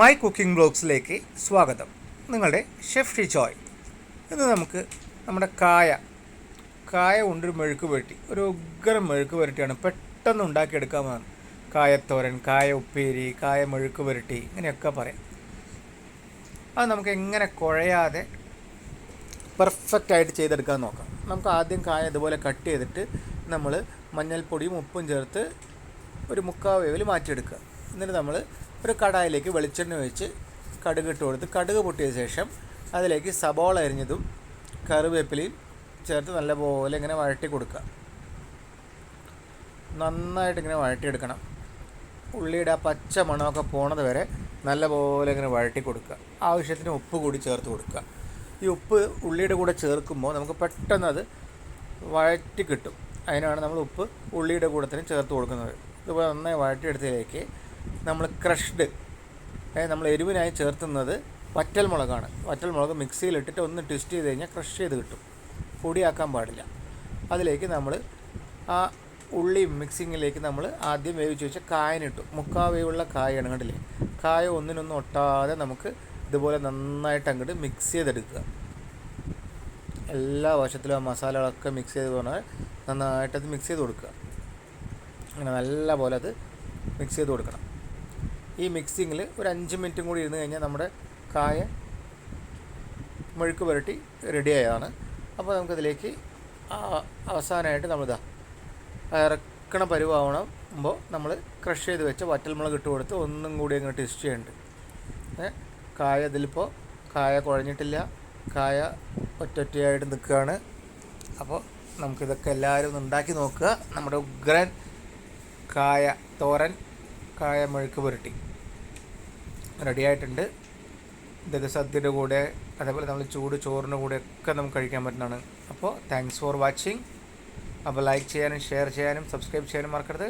My cooking ബ്ലോഗ്സിലേക്ക് സ്വാഗതം. നിങ്ങളുടെ chef Shijoy ഇന്ന് നമുക്ക് നമ്മുടെ കായ കായ കൊണ്ടൊരു മെഴുക്ക് പുരട്ടി ഒരു ഉഗ്രം മെഴുക്ക് പുരട്ടിയാണ് പെട്ടെന്ന് ഉണ്ടാക്കിയെടുക്കാമെന്നാണ് കായത്തോരൻ കായ ഉപ്പേരി കായ മെഴുക്ക് പുരട്ടി ഇങ്ങനെയൊക്കെ പറയാം. അത് നമുക്ക് എങ്ങനെ കുഴയാതെ പെർഫെക്റ്റായിട്ട് ചെയ്തെടുക്കാൻ നോക്കാം. നമുക്ക് ആദ്യം കായ ഇതുപോലെ കട്ട് ചെയ്തിട്ട് നമ്മൾ മഞ്ഞൾപ്പൊടിയും ഉപ്പും ചേർത്ത് ഒരു മുക്കാൽ വേവിൽ മാറ്റിയെടുക്കുക. എന്നിട്ട് നമ്മൾ ഒരു കടായിലേക്ക് വെളിച്ചെണ്ണ ഒഴിച്ച് കടുക് ഇട്ട് കൊടുത്ത് കടുക് പൊട്ടിയ ശേഷം അതിലേക്ക് സബോള അരിഞ്ഞതും കറിവേപ്പിലയും ചേർത്ത് നല്ലപോലെ ഇങ്ങനെ വഴട്ടി കൊടുക്കുക. നന്നായിട്ട് ഇങ്ങനെ വഴട്ടിയെടുക്കണം ഉള്ളിയുടെ ആ പച്ച മണമൊക്കെ പോണത് വരെ നല്ലപോലെ ഇങ്ങനെ വഴട്ടി കൊടുക്കുക. ആവശ്യത്തിന് ഉപ്പ് കൂടി ചേർത്ത് കൊടുക്കുക. ഈ ഉപ്പ് ഉള്ളിയുടെ കൂടെ ചേർക്കുമ്പോൾ നമുക്ക് പെട്ടെന്ന് അത് വഴറ്റി കിട്ടും. അതിനാണ് നമ്മൾ ഉപ്പ് ഉള്ളിയുടെ കൂടെ തന്നെ ചേർത്ത് കൊടുക്കുന്നത്. ഇതുപോലെ നന്നായി വഴറ്റിയെടുത്തതിലേക്ക് നമ്മൾ ക്രഷ്ഡ് നമ്മൾ എരിവിനായി ചേർത്തുന്നത് വറ്റൽ മുളകാണ് വറ്റൽ മുളക് മിക്സിയിലിട്ടിട്ട് ഒന്ന് ട്വിസ്റ്റ് ചെയ്ത് കഴിഞ്ഞാൽ ക്രഷ് ചെയ്ത് കിട്ടും. പൊടിയാക്കാൻ പാടില്ല. അതിലേക്ക് നമ്മൾ ആ ഉള്ളി മിക്സിങ്ങിലേക്ക് നമ്മൾ ആദ്യം വേവിച്ച് വെച്ച കായനിട്ടു മുക്കാ വേവുള്ള കായാണ് കണ്ടില്ലേ? കായ ഒന്നിനൊന്നും ഒട്ടാതെ നമുക്ക് ഇതുപോലെ നന്നായിട്ട് അങ്ങോട്ട് മിക്സ് ചെയ്തെടുക്കുക. എല്ലാ വശത്തിലും ആ മസാലകളൊക്കെ മിക്സ് ചെയ്ത് പറഞ്ഞാൽ നന്നായിട്ടത് മിക്സ് ചെയ്ത് കൊടുക്കുക. അങ്ങനെ നല്ല പോലെ അത് മിക്സ് ചെയ്ത് കൊടുക്കണം. ഈ മിക്സിങ്ങിൽ ഒരു അഞ്ച് മിനിറ്റും കൂടി ഇരുന്ന് കഴിഞ്ഞാൽ നമ്മുടെ കായ മെഴുക്ക് പുരട്ടി റെഡിയായതാണ് അപ്പോൾ നമുക്കതിലേക്ക് അവസാനമായിട്ട് നമ്മളിതാ ഇറക്കണ പരുവാവണമ്പോൾ നമ്മൾ ക്രഷ് ചെയ്ത് വെച്ച വറ്റൽമുളക് ഇട്ട് കൊടുത്ത് ഒന്നും കൂടി അങ്ങ് ടെസ്റ്റ് ചെയ്യുന്നുണ്ട് കായ ഇതിലിപ്പോൾ കായ കുഴഞ്ഞിട്ടില്ല. കായ ഒറ്റൊറ്റയായിട്ട് നിൽക്കുകയാണ്. അപ്പോൾ നമുക്കിതൊക്കെ എല്ലാവരും ഒന്ന് ഉണ്ടാക്കി നോക്കുക. നമ്മുടെ ഉഗ്രൻ കായ തോരൻ കായ മെഴുക്ക് പുരട്ടി. റെഡിയായിട്ടുണ്ട്. ഇതൊക്കെ സദ്യയുടെ കൂടെ അതേപോലെ നമ്മൾ ചൂട് ചോറിന്റെ കൂടെ ഒക്കെ നമുക്ക് കഴിക്കാൻ പറ്റുന്നതാണ്. അപ്പോൾ താങ്ക്സ് ഫോർ വാച്ചിങ് അപ്പോൾ ലൈക്ക് ചെയ്യാനും ഷെയർ ചെയ്യാനും സബ്സ്ക്രൈബ് ചെയ്യാനും മറക്കരുത്.